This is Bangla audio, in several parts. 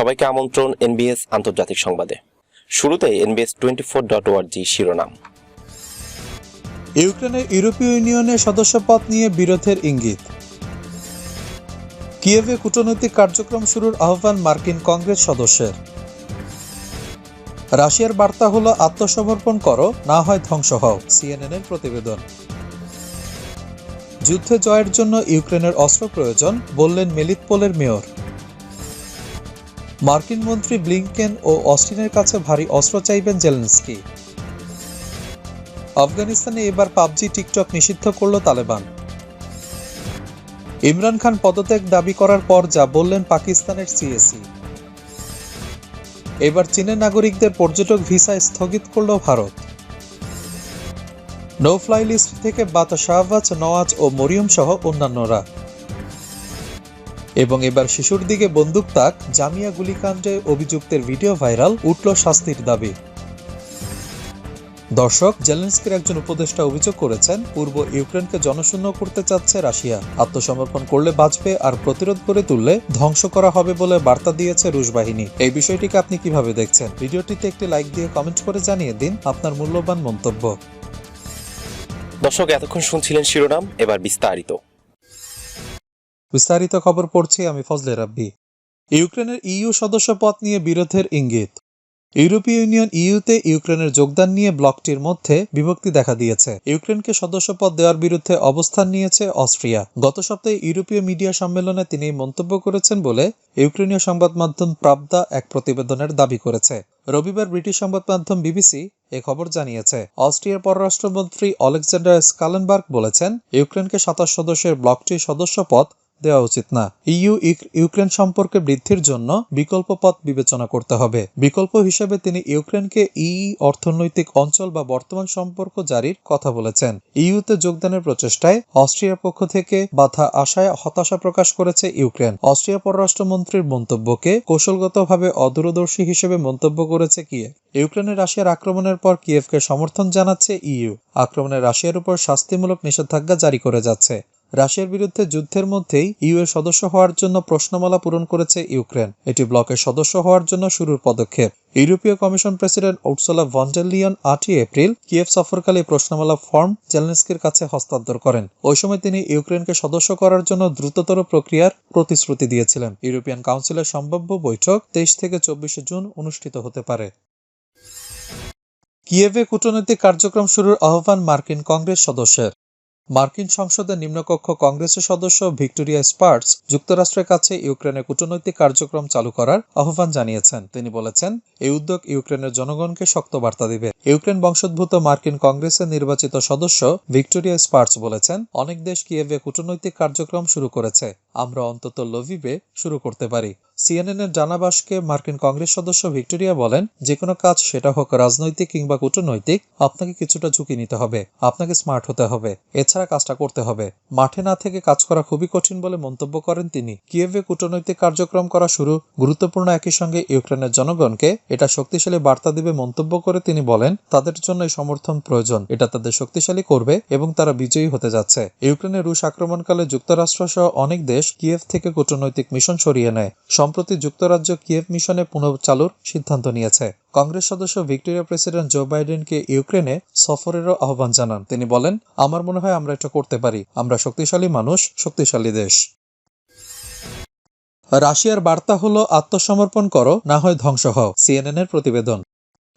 সবাইকে আমন্ত্রণ এনবিএস আন্তর্জাতিক সংবাদে। শুরুতে এনবিএস টোয়েন্টি ফোর ডট ওয়ার্জি শিরোনাম। ইউক্রেনের ইউরোপীয় ইউনিয়নের সদস্যপদ নিয়ে বিরোধের ইঙ্গিত। কিয়েভে কূটনৈতিক কার্যক্রম শুরুর আহ্বান মার্কিন কংগ্রেস সদস্যের। রাশিয়ার বার্তা হলো, আত্মসমর্পণ করো, না হয় ধ্বংস হও সিএনএন এর প্রতিবেদন। যুদ্ধে জয়ের জন্য ইউক্রেনের অস্ত্র প্রয়োজন, বললেন মেলিতপোলের মেয়র। মার্কিন মন্ত্রী ব্লিংকেন ও অস্টিনের কাছে ভারী অস্ত্র চাইবেন জেলেন্সকি। আফগানিস্তানে এবার পাবজি, টিকটক নিষিদ্ধ করল তালেবান। ইমরান খান পদত্যাগ দাবি করার পর যা বললেন পাকিস্তানের সিএসি। এবার চীনের নাগরিকদের পর্যটক ভিসা স্থগিত করল ভারত। নো ফ্লাই লিস্ট থেকে বাতা শাহবাজ, নওয়াজ ও মরিয়ম সহ অন্যান্যরা। এবং এবার শিশুর দিকে বন্দুক তাক, জামিয়া গুলিকাণ্ডে অভিযুক্তের ভিডিও ভাইরাল, উঠল শাস্তির দাবি। দর্শক, জেলেন্সকির একজন উপদেষ্টা অভিযোগ করেছেন, পূর্ব ইউক্রেনকে জনশূন্য করতে চাচ্ছে রাশিয়া। আত্মসমর্পণ করলে বাঁচবে আর প্রতিরোধ করে তুললে ধ্বংস করা হবে বলে বার্তা দিয়েছে রুশ বাহিনী। এই বিষয়টিকে আপনি কীভাবে দেখছেন? ভিডিওটিতে একটি লাইক দিয়ে কমেন্ট করে জানিয়ে দিন আপনার মূল্যবান মন্তব্য। দর্শক, এতক্ষণ শুনছিলেন শিরোনাম, এবার বিস্তারিত। বিস্তারিত খবর পড়ছি আমি ফজলে রাব্বি। ইউক্রেনের ইইউ সদস্যপদ নিয়ে বিরোধের ইঙ্গিত। ইউরোপীয় ইউনিয়ন ইইউতে ইউক্রেনের যোগদান নিয়ে ব্লকটির মধ্যে বিভক্তি দেখা দিয়েছে। ইউক্রেনকে সদস্যপদ দেওয়ার বিরুদ্ধে অবস্থান নিয়েছে অস্ট্রিয়া। গত সপ্তাহে ইউরোপীয় মিডিয়া সম্মেলনে তিনি মন্তব্য করেছেন বলে ইউক্রেনীয় সংবাদ মাধ্যম প্রাবদা এক প্রতিবেদনের দাবি করেছে। রবিবার ব্রিটিশ সংবাদ মাধ্যম বিবিসি এ খবর জানিয়েছে। অস্ট্রিয়ার পররাষ্ট্রমন্ত্রী অলেকজান্ডার স্কালেনবার্গ বলেছেন, ইউক্রেনকে সাতাশ সদস্যের ব্লকটির সদস্যপদ দেওয়া উচিত না। ইইউ ইউক্রেন সম্পর্কে বৃদ্ধির জন্য বিকল্প পথ বিবেচনা করতে হবে। বিকল্প হিসেবে তিনি ইউক্রেনকে ই অর্থনৈতিক অঞ্চল বা বর্তমান সম্পর্ক জারির কথা বলেছেন। ইইউতে যোগদানের প্রচেষ্টায় অস্ট্রিয়ার পক্ষ থেকে বাধা আশায় হতাশা প্রকাশ করেছে ইউক্রেন। অস্ট্রিয়া পররাষ্ট্রমন্ত্রীর মন্তব্যকে কৌশলগতভাবে অদূরদর্শী হিসেবে মন্তব্য করেছে কিয়েভ। ইউক্রেনের রাশিয়ার আক্রমণের পর কিয়েভকে সমর্থন জানাচ্ছে ইউ আক্রমণে রাশিয়ার উপর শাস্তিমূলক নিষেধাজ্ঞা জারি করে যাচ্ছে। রাশিয়ার বিরুদ্ধে যুদ্ধের মধ্যেই ইউ এর সদস্য হওয়ার জন্য প্রশ্নমালা পূরণ করেছে ইউক্রেন। এটি ব্লকের সদস্য হওয়ার জন্য শুরুর পদক্ষেপ। ইউরোপীয় commission president Ursula von der Leyen আটই এপ্রিল কিয়েভ সফরকালে প্রশ্নমালা ফর্ম জেলেন্সকির কাছে হস্তান্তর করেন। ওই সময় তিনি ইউক্রেনকে সদস্য করার জন্য দ্রুততর প্রক্রিয়ার প্রতিশ্রুতি দিয়েছিলেন। ইউরোপিয়ান কাউন্সিলের সম্ভাব্য বৈঠক তেইশ থেকে চব্বিশে জুন অনুষ্ঠিত হতে পারে। কিয়েভে কূটনৈতিক কার্যক্রম শুরুর আহ্বান মার্কিন কংগ্রেস সদস্যের। মার্কিন সংসদের নিম্নকক্ষ কংগ্রেসের সদস্য ভিক্টোরিয়া স্পার্টস যুক্তরাষ্ট্রের কাছে ইউক্রেনের কূটনৈতিক কার্যক্রম চালু করার আহ্বান জানিয়েছেন। তিনি বলেছেন, এই উদ্যোগ ইউক্রেনের জনগণকে শক্ত বার্তা দিবে। ইউক্রেন বংশোদ্ভূত মার্কিন কংগ্রেসের নির্বাচিত সদস্য ভিক্টোরিয়া স্পার্টস বলেছেন, অনেক দেশ কিয়েভে কূটনৈতিক কার্যক্রম শুরু করেছে। আমরা অন্তত লভিবে শুরু করতে পারি। সিএনএন এর জানাবাসকে মার্কিন কংগ্রেস সদস্য ভিক্টোরিয়া বলেন যে কোনো কাজ সেটা হোক রাজনৈতিক কিংবা কূটনৈতিক, আপনাকে কিছুটা ঝুঁকি নিতে হবে। আপনাকে স্মার্ট হতে হবে। এছাড়া কাজটা করতে হবে। মাঠে না থেকে কাজ করা খুবই কঠিন বলে মন্তব্য করেন তিনি। কিয়েভে কূটনৈতিক কার্যক্রম করা শুরু, গুরুত্বপূর্ণ একই সঙ্গে ইউক্রেনের জনগণকে এটা শক্তিশালী বার্তা দিবে মন্তব্য করে তিনি বলেন, তাদের জন্য এই সমর্থন প্রয়োজন। এটা তাদের শক্তিশালী করবে এবং তারা বিজয়ী হতে যাচ্ছে। ইউক্রেনের রুশ আক্রমণকালে যুক্তরাষ্ট্র সহ অনেক দেশ কিয়েভ থেকে কূটনৈতিক মিশন সরিয়ে নেয়। সম্প্রতি যুক্তরাজ্য কিয়েভ মিশনে পুনঃচালুর সিদ্ধান্ত নিয়েছে। কংগ্রেস সদস্য ভিক্টোরিয়া প্রেসিডেন্ট জো বাইডেনকে ইউক্রেনে সফরেরও আহ্বান জানান। তিনি বলেন, আমার মনে হয় আমরা এটা করতে পারি। আমরা শক্তিশালী মানুষ, শক্তিশালী দেশ। রাশিয়ার বার্তা হলো, আত্মসমর্পণ করো, না হয় ধ্বংস হও। সিএনএন এর প্রতিবেদন।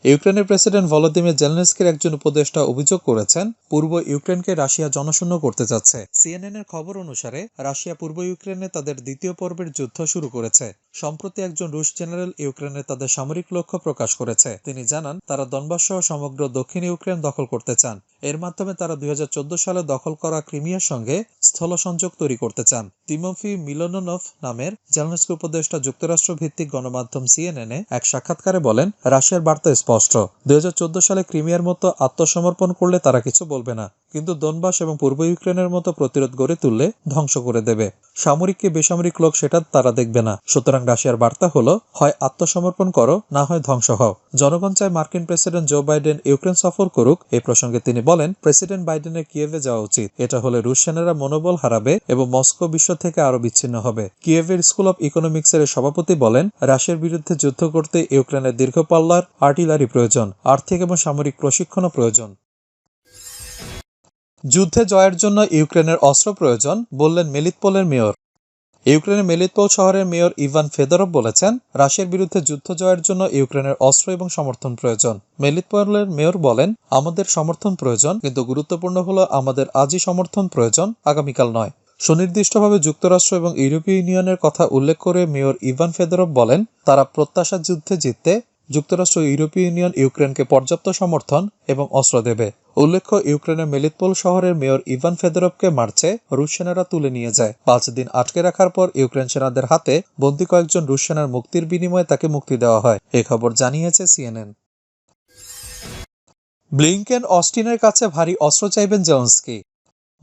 ইউক্রেনের প্রেসিডেন্ট ভলোদিমির জেলনেস্কির একজন উপদেষ্টা অভিযোগ করেছেন, পূর্ব ইউক্রেনকে রাশিয়া জনশূন্য করতে যাচ্ছে। সিএনএন এর খবর অনুসারে, রাশিয়া পূর্ব ইউক্রেনে তাদের দ্বিতীয় পর্বের যুদ্ধ শুরু করেছে। সম্প্রতি একজন রুশ জেনারেল ইউক্রেনে তাদের সামরিক লক্ষ্য প্রকাশ করেছে। তিনি জানান, তারা দনবাস সহ সমগ্র দক্ষিণ ইউক্রেন দখল করতে চান। এর মাধ্যমে তারা দুই হাজার চোদ্দ সালে দখল করা ক্রিমিয়ার সঙ্গে স্থল সংযোগ তৈরি করতে চান। তিমফি মিলোনফ নামের জেলনস্কি উপদেষ্টা যুক্তরাষ্ট্র ভিত্তিক গণমাধ্যম সিএনএনে এক সাক্ষাৎকারে বলেন, রাশিয়ার বার্তা স্পষ্ট। দুই হাজার চোদ্দ সালে ক্রিমিয়ার মতো আত্মসমর্পণ করলে তারা কিছু বলবে না। কিন্তু দনবাস এবং পূর্ব ইউক্রেনের মতো প্রতিরোধ গড়ে তুললে ধ্বংস করে দেবে। সামরিক কে বেসামরিক লোক সেটা তারা দেখবে না। সুতরাং রাশিয়ার বার্তা হলো, হয় আত্মসমর্পণ করো, না হয় ধ্বংস হও। জনগণ চায় মার্কিন প্রেসিডেন্ট জো বাইডেন ইউক্রেন সফর করুক। এই প্রসঙ্গে তিনি বলেন, প্রেসিডেন্ট বাইডেনের কিয়েভে যাওয়া উচিত। এটা হলে রুশ সেনারা মনোবল হারাবে এবং মস্কো বিশ্ব থেকে আরও বিচ্ছিন্ন হবে। কিয়েভের স্কুল অব ইকোনমিক্সের সভাপতি বলেন, রাশিয়ার বিরুদ্ধে যুদ্ধ করতে ইউক্রেনের দীর্ঘ পাল্লার আর্টিলারি প্রয়োজন, আর্থিক এবং সামরিক প্রশিক্ষণও প্রয়োজন। যুদ্ধে জয়ের জন্য ইউক্রেনের অস্ত্র প্রয়োজন, বললেন মেলিতপোলের মেয়র। ইউক্রেনের মেলিতপোল শহরের মেয়র ইভান ফেদরভ বলেছেন, রাশিয়ার বিরুদ্ধে যুদ্ধ জয়ের জন্য ইউক্রেনের অস্ত্র এবং সমর্থন প্রয়োজন। মেলিতপোলের মেয়র বলেন, আমাদের সমর্থন প্রয়োজন, কিন্তু গুরুত্বপূর্ণ হলো আমাদের আজই সমর্থন প্রয়োজন, আগামীকাল নয়। সুনির্দিষ্টভাবে যুক্তরাষ্ট্র এবং ইউরোপীয় ইউনিয়নের কথা উল্লেখ করে মেয়র ইভান ফেদরভ বলেন, তারা প্রত্যাশা যুদ্ধে জিততে যুক্তরাষ্ট্র, ইউরোপীয় ইউনিয়ন ইউক্রেনকে পর্যাপ্ত সমর্থন এবং অস্ত্র দেবে। উল্লেখ্য, ইউক্রেনের মেলিতপোল শহরের মেয়র ইভান ফেদরভকে মার্চে রুশ সেনারা তুলে নিয়ে যায়। পাঁচ দিন আটকে রাখার পর ইউক্রেন সেনাদের হাতে বন্দী কয়েকজন রুশ সেনার মুক্তির বিনিময়ে তাকে মুক্তি দেওয়া হয়। এ খবর জানিয়েছে সিএনএন। ব্লিংকেন, অস্টিনের কাছে ভারী অস্ত্র চাইবেন জেলন্সকি।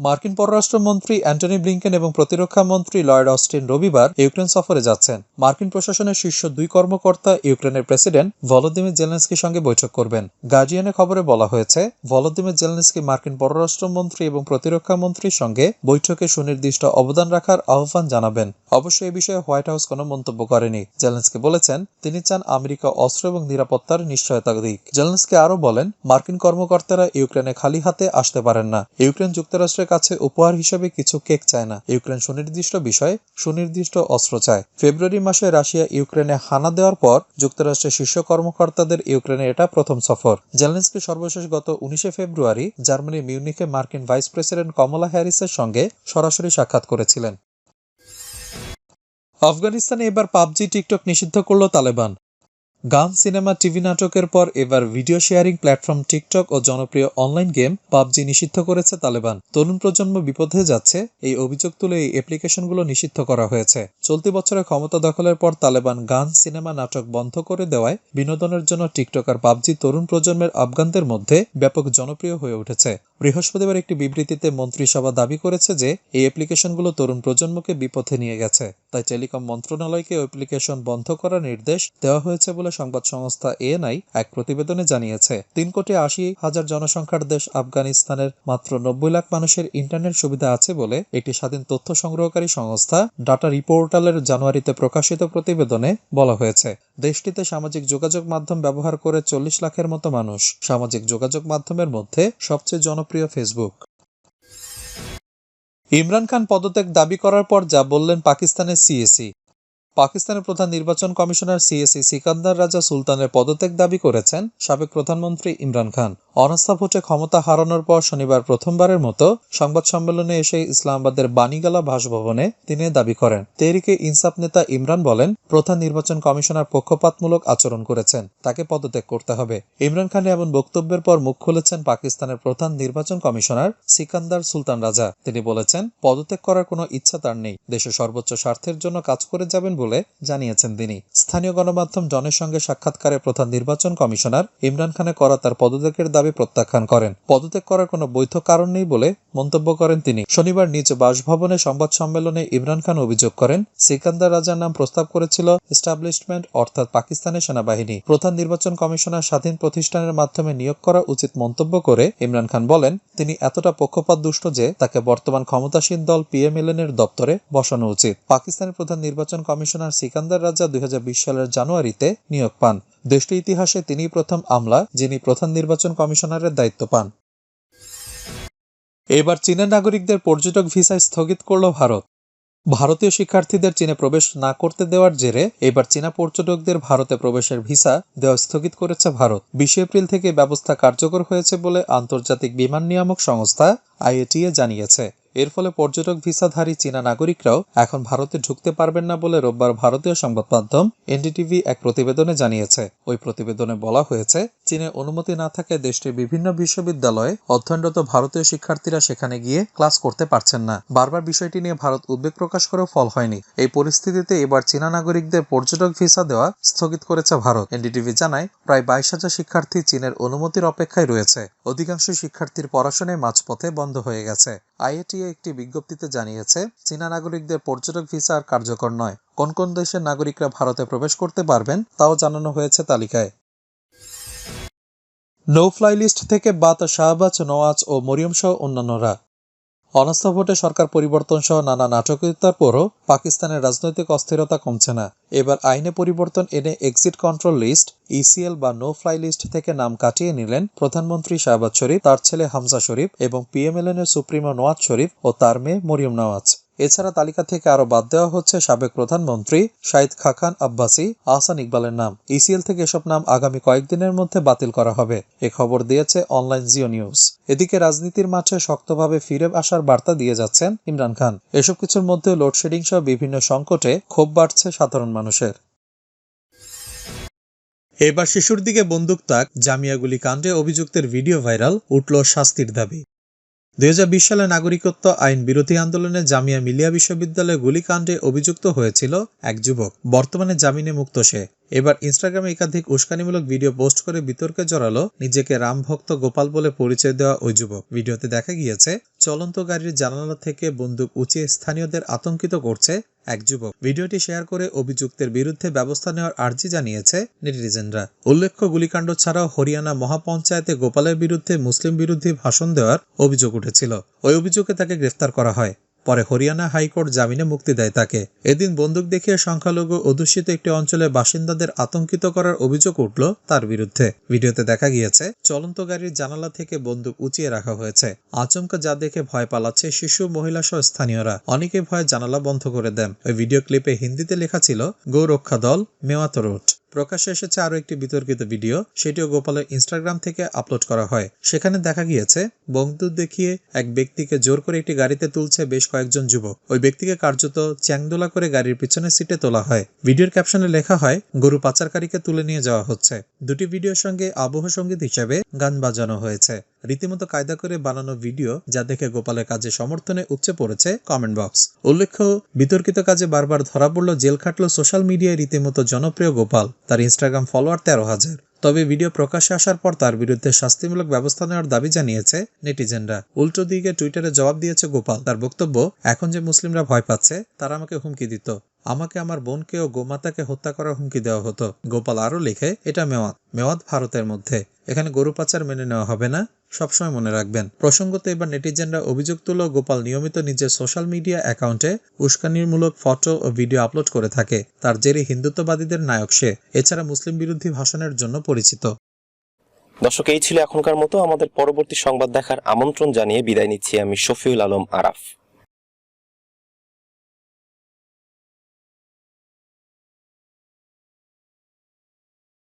মার্কিন পররাষ্ট্রমন্ত্রী অ্যান্টনি ব্লিংকেন এবং প্রতিরক্ষা মন্ত্রী লয়েড অস্টিন রবিবার ইউক্রেন সফরে যাচ্ছেন। মার্কিন প্রশাসনের শীর্ষ দুই কর্মকর্তা ইউক্রেনের প্রেসিডেন্ট ভলোদিমির জেলেন্সকির সঙ্গে বৈঠক করবেন। গার্জিয়ানের খবরে বলা হয়েছে, ভলোদিমির জেলেন্সকি মার্কিন পররাষ্ট্রমন্ত্রী এবং প্রতিরক্ষা মন্ত্রীর সঙ্গে বৈঠকে সুনির্দিষ্ট অবদান রাখার আহ্বান জানাবেন। অবশ্য এ বিষয়ে হোয়াইট হাউস কোনো মন্তব্য করেনি। জেলেন্সকি বলেছেন, তিনি চান আমেরিকা অস্ত্র এবং নিরাপত্তার নিশ্চয়তা দিক। জেলেন্সকি আরও বলেন, মার্কিন কর্মকর্তারা ইউক্রেনে খালি হাতে আসতে পারেন না। ইউক্রেন যুক্তরাষ্ট্রের কাছে উপহার হিসেবে কিছু কেক চায় না। ইউক্রেন সুনির্দিষ্ট বিষয়ে সুনির্দিষ্ট অস্ত্র চায়। ফেব্রুয়ারি মাসে রাশিয়া ইউক্রেনে হানা দেওয়ার পর যুক্তরাষ্ট্রের শীর্ষ কর্মকর্তাদের ইউক্রেনে এটা প্রথম সফর। জেলেন্সকি সর্বশেষ গত উনিশে ফেব্রুয়ারি জার্মানির মিউনিখে মার্কিন ভাইস প্রেসিডেন্ট কমলা হ্যারিসের সঙ্গে সরাসরি সাক্ষাৎ করেছিলেন। আফগানিস্তানে এবার পাবজি, টিকটক নিষিদ্ধ করল তালেবান। গান সিনেমা, টিভি নাটকের পর এবার ভিডিও শেয়ারিং প্ল্যাটফর্ম টিকটক ও জনপ্রিয় অনলাইন গেম পাবজি নিষিদ্ধ করেছে তালেবান। তরুণ প্রজন্ম বিপদে যাচ্ছে, এই অভিযোগ তুলে এই অ্যাপ্লিকেশনগুলো নিষিদ্ধ করা হয়েছে। চলতি বছরে ক্ষমতা দখলের পর তালেবান গান সিনেমা নাটক বন্ধ করে দেওয়ায় বিনোদনের জন্য টিকটক আর পাবজি তরুণ প্রজন্মের আফগানদের মধ্যে ব্যাপক জনপ্রিয় হয়ে উঠেছে। বৃহস্পতিবার একটি বিবৃতিতে মন্ত্রিসভা দাবি করেছে যে, এই অ্যাপ্লিকেশনগুলো তরুণ প্রজন্মকে বিপথে নিয়ে গেছে। তাই টেলিকম মন্ত্রণালয়কে অ্যাপ্লিকেশন বন্ধ করার নির্দেশ দেওয়া হয়েছে বলে সংবাদ সংস্থা এএনআই এক প্রতিবেদনে জানিয়েছে। তিন কোটি আশি হাজার জনসংখ্যার দেশ আফগানিস্তানের মাত্র নব্বই লাখ মানুষের ইন্টারনেট সুবিধা আছে বলে একটি স্বাধীন তথ্য সংগ্রহকারী সংস্থা ডাটা রিপোর্টালের জানুয়ারিতে প্রকাশিত প্রতিবেদনে বলা হয়েছে। দেশটিতে সামাজিক যোগাযোগ মাধ্যম ব্যবহার করে চল্লিশ লাখের মতো মানুষ সামাজিক যোগাযোগ মাধ্যমের মধ্যে সবচেয়ে জনপ্রিয় ফেসবুক ইমরান খান পদত্যাগ দাবি করার পর যা বললেন পাকিস্তানের সিএসি পাকিস্তানের প্রধান নির্বাচন কমিশনার সিএসি সিকান্দার রাজা সুলতানের পদত্যাগ দাবি করেছেন সাবেক প্রধানমন্ত্রী ইমরান খান। অনাস্থা ভোটে ক্ষমতা হারানোর পর শনিবার প্রথমবারের মতো সংবাদ সম্মেলনে এসে ইসলামাবাদের বাণীগালা বাসভবনে তিনি দাবি করেন। তেহরিকে ইনসাফ নেতা ইমরান বলেন, প্রধান নির্বাচন কমিশনার পক্ষপাতমূলক আচরণ করেছেন, তাকে পদত্যাগ করতে হবে। ইমরান খানের এমন বক্তব্যের পর মুখ খুলেছেন পাকিস্তানের প্রধান নির্বাচন কমিশনার সিকান্দার সুলতান রাজা। তিনি বলেছেন, পদত্যাগ করার কোনো ইচ্ছা তার নেই। দেশের সর্বোচ্চ স্বার্থের জন্য কাজ করে যাবেন বলে জানিয়েছেন তিনি। স্থানীয় গণমাধ্যম জনের সঙ্গে সাক্ষাৎকারে প্রধান নির্বাচন কমিশনার ইমরান খানে করা তার পদত্যাগের দাবি প্রত্যাখ্যান করেন। পদত্যাগ করার কোনো বৈধ কারণ নেই বলে মন্তব্য করেন তিনি। শনিবার নিজ বাসভবনে সংবাদ সম্মেলনে ইমরান খান অভিযোগ করেন, সিকান্দার রাজার নাম প্রস্তাব করেছিল এস্টাবলিশমেন্ট, অর্থাৎ পাকিস্তানের সেনাবাহিনী। প্রধান নির্বাচন কমিশনার স্বাধীন প্রতিষ্ঠানের মাধ্যমে নিয়োগ করা উচিত মন্তব্য করে ইমরান খান বলেন, তিনি এতটা পক্ষপাত দুষ্ট যে তাকে বর্তমান ক্ষমতাসীন দল পিএমএলএন এর দপ্তরে বসানো উচিত। পাকিস্তানের প্রধান নির্বাচন কমিশনার সিকান্দার রাজা দুই হাজার বিশ সালের জানুয়ারিতে নিয়োগ পান। দেশটির ইতিহাসে তিনি প্রথম আমলা, যিনি প্রধান নির্বাচন কমিশনারের দায়িত্ব পান। এবার চীনের নাগরিকদের পর্যটক ভিসায় স্থগিত করল ভারত। ভারতীয় শিক্ষার্থীদের চীনে প্রবেশ না করতে দেওয়ার জেরে এবার চীনা পর্যটকদের ভারতে প্রবেশের ভিসা দেওয়া স্থগিত করেছে ভারত। বিশে এপ্রিল থেকে ব্যবস্থা কার্যকর হয়েছে বলে আন্তর্জাতিক বিমান নিয়ামক সংস্থা আইএটিএ জানিয়েছে। এর ফলে পর্যটক ভিসাধারী চীনা নাগরিকরাও এখন ভারতে ঢুকতে পারবেন না বলে রোববার ভারতীয় সংবাদ মাধ্যম এনডিটিভি এক প্রতিবেদনে জানিয়েছে। ওই প্রতিবেদনে বলা হয়েছে, চীনে অনুমতি না থাকায় দেশটির বিভিন্ন বিশ্ববিদ্যালয়ে অধ্যয়নরত ভারতীয় শিক্ষার্থীরা সেখানে গিয়ে ক্লাস করতে পারছেন না। বারবার বিষয়টি নিয়ে ভারত উদ্বেগ প্রকাশ করেও ফল হয়নি। এই পরিস্থিতিতে এবার চীনা নাগরিকদের পর্যটক ভিসা দেওয়া স্থগিত করেছে ভারত। এনডিটিভি জানায়, প্রায় বাইশ হাজার শিক্ষার্থী চীনের অনুমতির অপেক্ষায় রয়েছে। অধিকাংশ শিক্ষার্থীর পড়াশোনায় মাঝপথে বন্ধ হয়ে গেছে। আইএটিএ একটি বিজ্ঞপ্তিতে জানিয়েছে, চীনা নাগরিকদের পর্যটক ভিসা আর কার্যকর নয়। কোন কোন দেশের নাগরিকরা ভারতে প্রবেশ করতে পারবেন, তাও জানানো হয়েছে তালিকায়। নো ফ্লাই লিস্ট থেকে বাত শাহবাজ, নওয়াজ ও মরিয়ম সহ অন্যান্যরা। অনাস্থা ভোটে সরকার পরিবর্তন সহ নানা নাটকীয়তার পরও পাকিস্তানের রাজনৈতিক অস্থিরতা কমছে না। এবার আইনে পরিবর্তন এনে এক্সিট কন্ট্রোল লিস্ট ইসিএল বা নো ফ্লাই লিস্ট থেকে নাম কাটিয়ে নিলেন প্রধানমন্ত্রী শাহবাজ শরীফ, তার ছেলে হামজা শরীফ এবং পিএমএলএন এর সুপ্রিমো নওয়াজ শরীফ ও তার মেয়ে মরিয়ম নওয়াজ। এছাড়া তালিকা থেকে আরও বাদ দেওয়া হচ্ছে সাবেক প্রধানমন্ত্রী শাহিদ খাখান আব্বাসি, আহসান ইকবালের নাম। ইসিএল থেকে এসব নাম আগামী কয়েকদিনের মধ্যে বাতিল করা হবে। এ খবর দিয়েছে অনলাইন জিও নিউজ। এদিকে রাজনীতির মাঠে শক্তভাবে ফিরে আসার বার্তা দিয়ে যাচ্ছেন ইমরান খান। এসব কিছুর মধ্যে লোডশেডিং সহ বিভিন্ন সংকটে ক্ষোভ বাড়ছে সাধারণ মানুষের। এবার শিশুর দিকে বন্দুক তাক জামিয়াগুলি কাণ্ডে অভিযুক্তের ভিডিও ভাইরাল, উঠল শাস্তির দাবি। দুই হাজার বিশ সালে নাগরিকত্ব আইন বিরোধী আন্দোলনে জামিয়া মিলিয়া বিশ্ববিদ্যালয়ে গুলিকাণ্ডে অভিযুক্ত হয়েছিল এক যুবক। বর্তমানে জামিনে মুক্ত সে। এবার ইনস্টাগ্রামে একাধিক উস্কানিমূলক ভিডিও পোস্ট করে বিতর্কে জড়ালো নিজেকে রামভক্ত গোপাল বলে পরিচয় দেওয়া ওই যুবক। ভিডিওতে দেখা গিয়েছে, চলন্ত গাড়ির জানালা থেকে বন্দুক উঁচিয়ে স্থানীয়দের আতঙ্কিত করছে এক যুবক। ভিডিওটি শেয়ার করে অভিযুক্তের বিরুদ্ধে ব্যবস্থা নেওয়ার আর্জি জানিয়েছে নেটিজেনরা। উল্লেখ্য, গুলিকাণ্ড ছাড়াও হরিয়ানা মহাপঞ্চায়েতে গোপালের বিরুদ্ধে মুসলিম বিরোধী ভাষণ দেওয়ার অভিযোগ উঠেছিল। ওই অভিযোগে তাকে গ্রেফতার করা হয়। পরে হরিয়ানা হাইকোর্ট জামিনে মুক্তি দেয় তাকে। এদিন বন্দুক দেখিয়ে সংখ্যালঘু অধ্যুষিত একটি অঞ্চলের বাসিন্দাদের আতঙ্কিত করার অভিযোগ উঠল তার বিরুদ্ধে। ভিডিওতে দেখা গিয়েছে, চলন্ত গাড়ির জানালা থেকে বন্দুক উঁচিয়ে রাখা হয়েছে। আচমকা যা দেখে ভয় পালাচ্ছে শিশু, মহিলা সহ স্থানীয়রা। অনেকে ভয়ে জানালা বন্ধ করে দেন। ওই ভিডিও ক্লিপে হিন্দিতে লেখা ছিল গৌরক্ষা দল মেওয়াত রোড। প্রকাশ্যে এসেছে আরও একটি বিতর্কিত ভিডিও। সেটিও গোপালের ইনস্টাগ্রাম থেকে আপলোড করা হয়। সেখানে দেখা গিয়েছে বন্দুক দেখিয়ে এক ব্যক্তিকে জোর করে একটি গাড়িতে তুলছে বেশ কয়েকজন যুবক। ওই ব্যক্তিকে কার্যত চ্যাংদোলা করে গাড়ির পিছনে সিটে তোলা হয়। ভিডিওর ক্যাপশনে লেখা হয়, গরু পাচারকারীকে তুলে নিয়ে যাওয়া হচ্ছে। দুটি ভিডিওর সঙ্গে আবহ সংগীত হিসেবে গান বাজানো হয়েছে। রীতিমতো কায়দা করে বানানো ভিডিও যা দেখে গোপালের কাজে সমর্থনে উপচে পড়েছে কমেন্ট বক্স উল্লেখ্য, বিতর্কিত কাজে বারবার ধরা পড়ল, জেল খাটল সোশ্যাল মিডিয়ায় রীতিমতো জনপ্রিয় গোপাল। তার ইনস্টাগ্রাম ফলোয়ার তেরো হাজার। তবে ভিডিও প্রকাশ্যে আসার পর তার বিরুদ্ধে শাস্তিমূলক ব্যবস্থা নেওয়ার দাবি জানিয়েছে নেটিজেনরা। উল্টো দিকে টুইটারে জবাব দিয়েছে গোপাল। তার বক্তব্য, এখন যে মুসলিমরা ভয় পাচ্ছে, তারা আমাকে হুমকি দিত। আমাকে আমার বোনকে ও গোমাতাকে হত্যা করার হুমকি দেওয়া হতো। গোপাল আরও লিখে, এটা মেওয়াত। মেওয়াত ভারতের মধ্যে। এখানে গরু পাচার মেনে নেওয়া হবে না? সবসময় মনে রাখবেন। প্রসঙ্গত এবার নেটিজেনরা অভিযোগ তুলো গোপাল নিয়মিত নিজের সোশ্যাল মিডিয়া অ্যাকাউন্টে উস্কানিমূলক ফটো ও ভিডিও আপলোড করে থাকে। তার জেরে হিন্দুত্ববাদীদের নায়ক সে। এছাড়া মুসলিম বিরোধী ভাষণের জন্য পরিচিত। দর্শক, এই ছিল এখনকার মতো। আমাদের পরবর্তী সংবাদ দেখার আমন্ত্রণ জানিয়ে বিদায় নিচ্ছি আমি শফিউল আলম আরাফ।